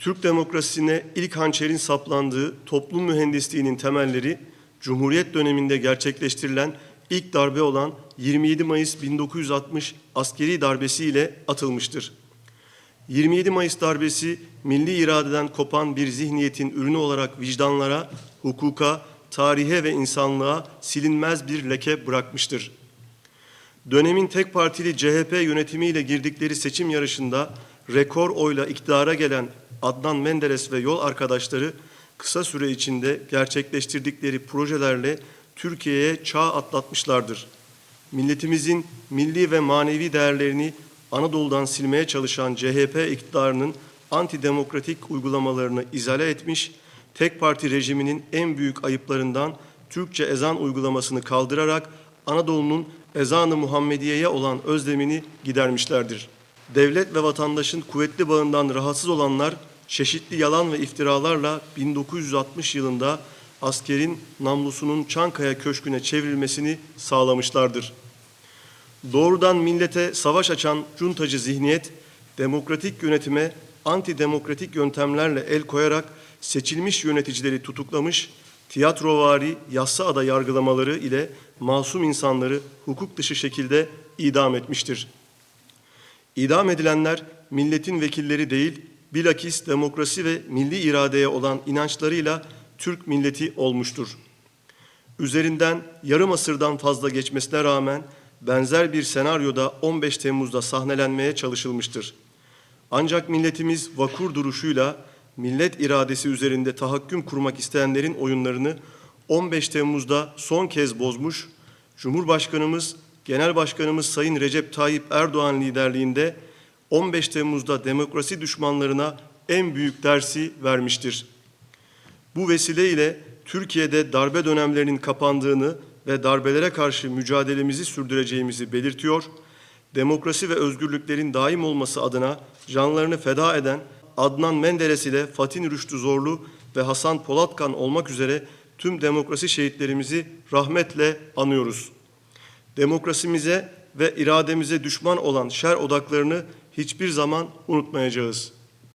Türk demokrasisine ilk hançerin saplandığı toplum mühendisliğinin temelleri Cumhuriyet döneminde gerçekleştirilen ilk darbe olan 27 Mayıs 1960 askeri darbesiyle atılmıştır. 27 Mayıs darbesi milli iradeden kopan bir zihniyetin ürünü olarak vicdanlara, hukuka, tarihe ve insanlığa silinmez bir leke bırakmıştır. Dönemin tek partili CHP yönetimiyle girdikleri seçim yarışında rekor oyla iktidara gelen Adnan Menderes ve yol arkadaşları kısa süre içinde gerçekleştirdikleri projelerle Türkiye'ye çağ atlatmışlardır. Milletimizin milli ve manevi değerlerini Anadolu'dan silmeye çalışan CHP iktidarının antidemokratik uygulamalarını izale etmiş, tek parti rejiminin en büyük ayıplarından Türkçe ezan uygulamasını kaldırarak Anadolu'nun ezanı Muhammediye'ye olan özlemini gidermişlerdir. Devlet ve vatandaşın kuvvetli bağından rahatsız olanlar çeşitli yalan ve iftiralarla 1960 yılında askerin namlusunun Çankaya Köşkü'ne çevrilmesini sağlamışlardır. Doğrudan millete savaş açan cuntacı zihniyet, demokratik yönetime antidemokratik yöntemlerle el koyarak seçilmiş yöneticileri tutuklamış, tiyatrovari yassaada yargılamaları ile masum insanları hukuk dışı şekilde idam etmiştir. İdam edilenler milletin vekilleri değil, bilakis demokrasi ve milli iradeye olan inançlarıyla Türk milleti olmuştur. Üzerinden yarım asırdan fazla geçmesine rağmen benzer bir senaryoda 15 Temmuz'da sahnelenmeye çalışılmıştır. Ancak milletimiz vakur duruşuyla millet iradesi üzerinde tahakküm kurmak isteyenlerin oyunlarını 15 Temmuz'da son kez bozmuş, Cumhurbaşkanımız, Genel Başkanımız Sayın Recep Tayyip Erdoğan liderliğinde 15 Temmuz'da demokrasi düşmanlarına en büyük dersi vermiştir. Bu vesileyle Türkiye'de darbe dönemlerinin kapandığını ve darbelere karşı mücadelemizi sürdüreceğimizi belirtiyor. Demokrasi ve özgürlüklerin daim olması adına canlarını feda eden Adnan Menderes ile Fatih Rüştü Zorlu ve Hasan Polatkan olmak üzere tüm demokrasi şehitlerimizi rahmetle anıyoruz. Demokrasimize ve irademize düşman olan şer odaklarını hiçbir zaman unutmayacağız.